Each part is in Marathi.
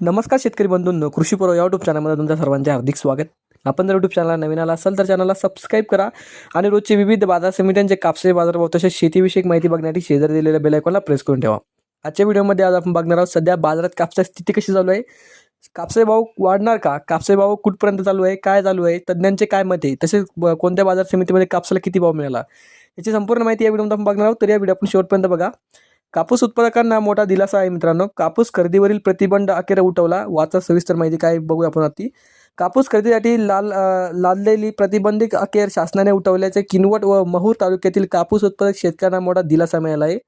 नमस्कार शेतकरी बंधूंनो कृषी पूर्व यूट्यूब चॅनलमध्ये तुमच्या सर्वांचे हार्दिक स्वागत. आपण जर यूट्यूब चॅनलला नवीन आला असाल तर चॅनलला सबस्क्राईब करा आणि रोजचे विविध बाजार समित्यांचे कापसे बाजारभाव तसेच शेतीविषयक माहिती बघण्यासाठी शेजारी दिलेल्या बेलायकॉनला प्रेस करून ठेवा. आजच्या व्हिडिओमध्ये आज आपण बघणार आहोत सध्या बाजारात कापसाची स्थिती कशी चालू आहे? कापसे भाव वाढणार का? कापसे भाव कुठपर्यंत चालू आहे? काय चालू आहे? तज्ज्ञांचे काय मत आहे? तसेच कोणत्या बाजार समितीमध्ये कापसाला किती भाव मिळाला? याची संपूर्ण माहिती या व्हिडिओमध्ये आपण बघणार आहोत. तर या व्हिडिओ आपण शेवटपर्यंत बघा. कापूस उत्पादकांना मोठा दिलासा आहे मित्रांनो. कापूस खरेदीवरील प्रतिबंध अखेर उठवला. वाचा सविस्तर माहिती काय बघूया आपण आती कापूस खरेदीसाठी लाल लादलेली प्रतिबंधित अखेर शासनाने उठवल्याचे किनवट व महूर तालुक्यातील कापूस उत्पादक शेतकऱ्यांना मोठा दिलासा मिळाला आहे.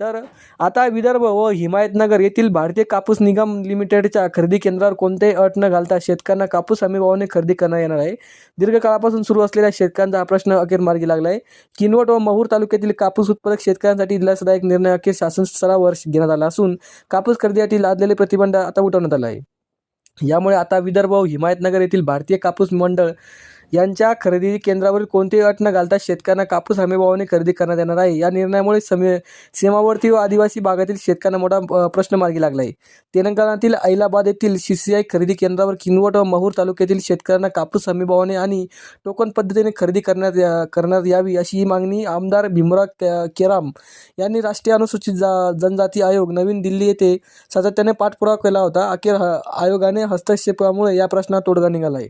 तर आता विदर्भ व हिमायतनगर येथील भारतीय कापूस निगम लिमिटेडच्या खरेदी केंद्रावर कोणतेही अट न घालता शेतकऱ्यांना कापूस हमी भावाने खरेदी करण्यात येणार आहे. दीर्घकाळापासून सुरू असलेल्या शेतकऱ्यांचा हा प्रश्न अखेर मार्गी लागला आहे किनवट व महूर तालुक्यातील कापूस उत्पादक शेतकऱ्यांसाठी दिलासादायक निर्णय अखेर शासन स्तरावर घेण्यात आला असून कापूस खरेदीसाठी लादलेले प्रतिबंध आता उठवण्यात आला आहे. यामुळे आता विदर्भ व हिमायतनगर येथील भारतीय कापूस मंडळ यांच्या खरेदी केंद्रावरील कोणतीही अट न घालता शेतकऱ्यांना कापूस हमीभावाने खरेदी करण्यात येणार आहे. या निर्णयामुळे समे सीमावर्ती व आदिवासी भागातील शेतकऱ्यांना मोठा प्रश्न मार्गी लागला आहे. तेलंगणातील ऐलाबाद येथील सी सी आय खरेदी केंद्रावर किनवट व महूर तालुक्यातील शेतकऱ्यांना कापूस हमीभावाने आणि टोकन पद्धतीने खरेदी करण्यात या- करण्यात यावी अशी ही मागणी आमदार भीमराव केराम यांनी राष्ट्रीय अनुसूचित जा जनजाती आयोग नवीन दिल्ली येथे सातत्याने पाठपुरावा केला होता. अखेर आयोगाने हस्तक्षेपामुळे या प्रश्नात तोडगा निघाला आहे.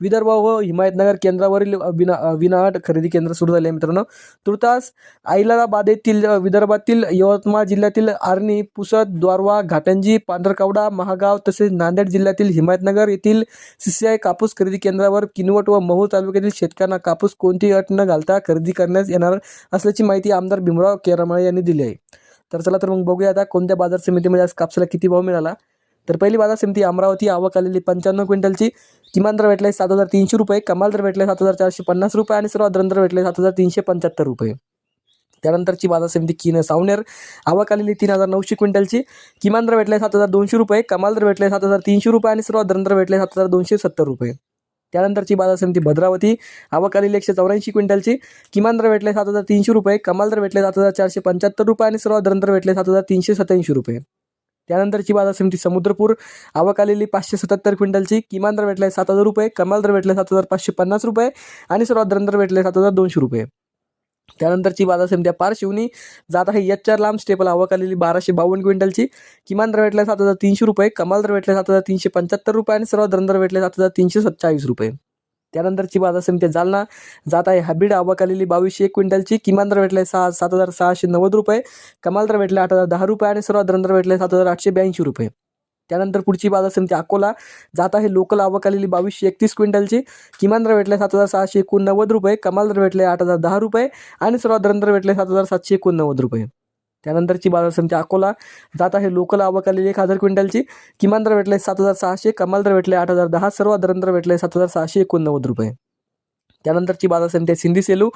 विदर्भ व हिमायतनगर केंद्रावरील विना विनाट खरेदी केंद्र सुरू झाले आहे मित्रांनो. तुर्तास आईलाबाद येथील विदर्भातील यवतमाळ जिल्ह्यातील आर्णी पुसद द्वारवा घाटंजी पांढरकवडा महागाव तसेच नांदेड जिल्ह्यातील हिमायतनगर येथील सीसीआय कापूस खरेदी केंद्रावर किनवट व महू तालुक्यातील शेतकऱ्यांना कापूस कोणतीही अट न घालता खरेदी करण्यास येणार असल्याची माहिती आमदार भीमराव केरामाळे यांनी दिली आहे. तर चला तर मग बघूया आता कोणत्या बाजार समितीमध्ये आज कापसाला किती भाव मिळाला? तर पहिली बाजार समिती अमरावती आवक आलेली पंच्याण्णव क्विंटलची. किमान दर भेटले सात हजार तीनशे रुपये कमाल दर भेटले सात हजार चारशे पन्नास रुपये आणि सर्वात दर भेटले सात हजार तीनशे पंच्याहत्तर रुपये. त्यानंतरची बाजार समिती किन सावनेर आवक आलेली तीन हजार नऊशे क्विंटलची. किमान दर भेटले सात हजार दोनशे रुपये कमाल दर भेटले सात हजार तीनशे रुपये आणि सर्वात दर भेटले सात हजार दोनशे सत्तर रुपये. त्यानंतरची बाजार समिती भद्रावती आवक आलेली एकशे चौऱ्याऐंशी क्विंटलची. किमान दर भेटले सात हजार तीनशे रुपये कमाल दर भेटले सात हजार चारशे पंच्याहत्तर रुपये आणि सर्वात दर भेटले सात हजार तीनशे सत्याऐंशी रुपये. त्यानंतरची बाजार समिती समुद्रपूर. आवक आलेली पाचशे सत्याहत्तर क्विंटलची. किमान दर भेटले सात हजार रुपये. कमाल दर भेटले सात हजार पाचशे पन्नास रुपये. आणि सर्वात दर भेटले सात हजार दोनशे रुपये. त्यानंतरची बाजार समिती पार पारशिवनी. जात आहे एच चार लांब. स्टेपल आवक आलेली बाराशे बावन्न क्विंटलची. किमान दर भेटले सात हजार तीनशे रुपये. कमाल दर भेटले सात हजार तीनशे पंच्याहत्तर रुपये. आणि सर्वात दर भेटले सात हजार तीनशे सत्तावीस रुपये. त्यानंतरची बाजार समिती जालना. जात आहे हाबीड आवक आलेली बावीसशे एक क्विंटलची. किमान दर भेटले सहा सात हजार सहाशे नव्वद रुपये. कमाल दर भेटले आठ हजार दहा रुपये आणि सर्वात दर भेटले सात हजार आठशे ब्याऐंशी रुपये. त्यानंतर पुढची बाजार समिती अकोला. जात आहे लोकल आवक आलेली बावीसशे एकतीस क्विंटलची. किमान दर भेटले सात हजार सहाशे एकोणनव्वद रुपये. कमाल दर भेटले आठ हजार दहा रुपये आणि सर्वात दर भेटले सात हजार सातशे एकोणनव्वद रुपये. त्यानंतरची बाजार समिती अकोला जात आहे. लोकल आवक आलेली एक हजार क्विंटलची. किमान दर भेटले सात हजार सहाशे कमाल दर भेटले आठ हजार दहा सर्व दर भेटले सात हजार सहाशे एकोणनव्वद रुपये. त्यानंतरची बाजार समिती आहे सिंधी सेलू.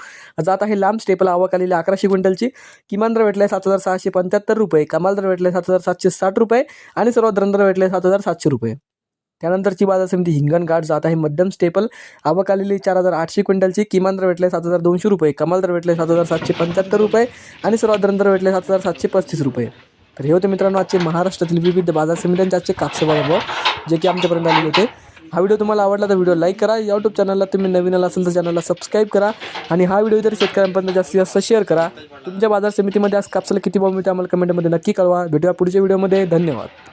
जात आहे लांब स्टेपल आवक आलेली अकराशे क्विंटलची. किमान दर भेटले सात हजार सहाशे पंच्याहत्तर रुपये कमाल दर भेटले सात हजार सातशे साठ रुपये आणि सर्व दर भेटले सात हजार सातशे रुपये. त्यानंतरची बाजार समिती हिंगणघाट जात आहे. मध्यम स्टेपल आवक आलेली चार हजार आठशे क्विंटलची किमान दर भेटले सात हजार दोनशे रुपये कमाल दर भेटले सात हजार सातशे पंच्याहत्तर रुपये आणि सर्वात दर भेटले सात हजार सातशे पस्तीस रुपये. तर हे होते मित्रांनो आजचे महाराष्ट्रातील विविध बाजार समित्यांचे आजचे कापसे जे की आमच्यापर्यंत आलेले होते. हा व्हिडिओ तुम्हाला आवडला तर व्हिडिओ लाईक करा. यूट्यूब चॅनलला तुम्ही नवीन आला असेल तर चॅनलला सबस्क्राईब करा आणि हा व्हिडिओ इतर शेतकऱ्यांपर्यंत जास्तीत जास्त शेअर करा. तुमच्या बाजार समितीमध्ये आज कापसाला किती भाव मिळते आम्हाला कमेंटमध्ये नक्की कळवा. भेटूया पुढच्या व्हिडिओमध्ये धन्यवाद.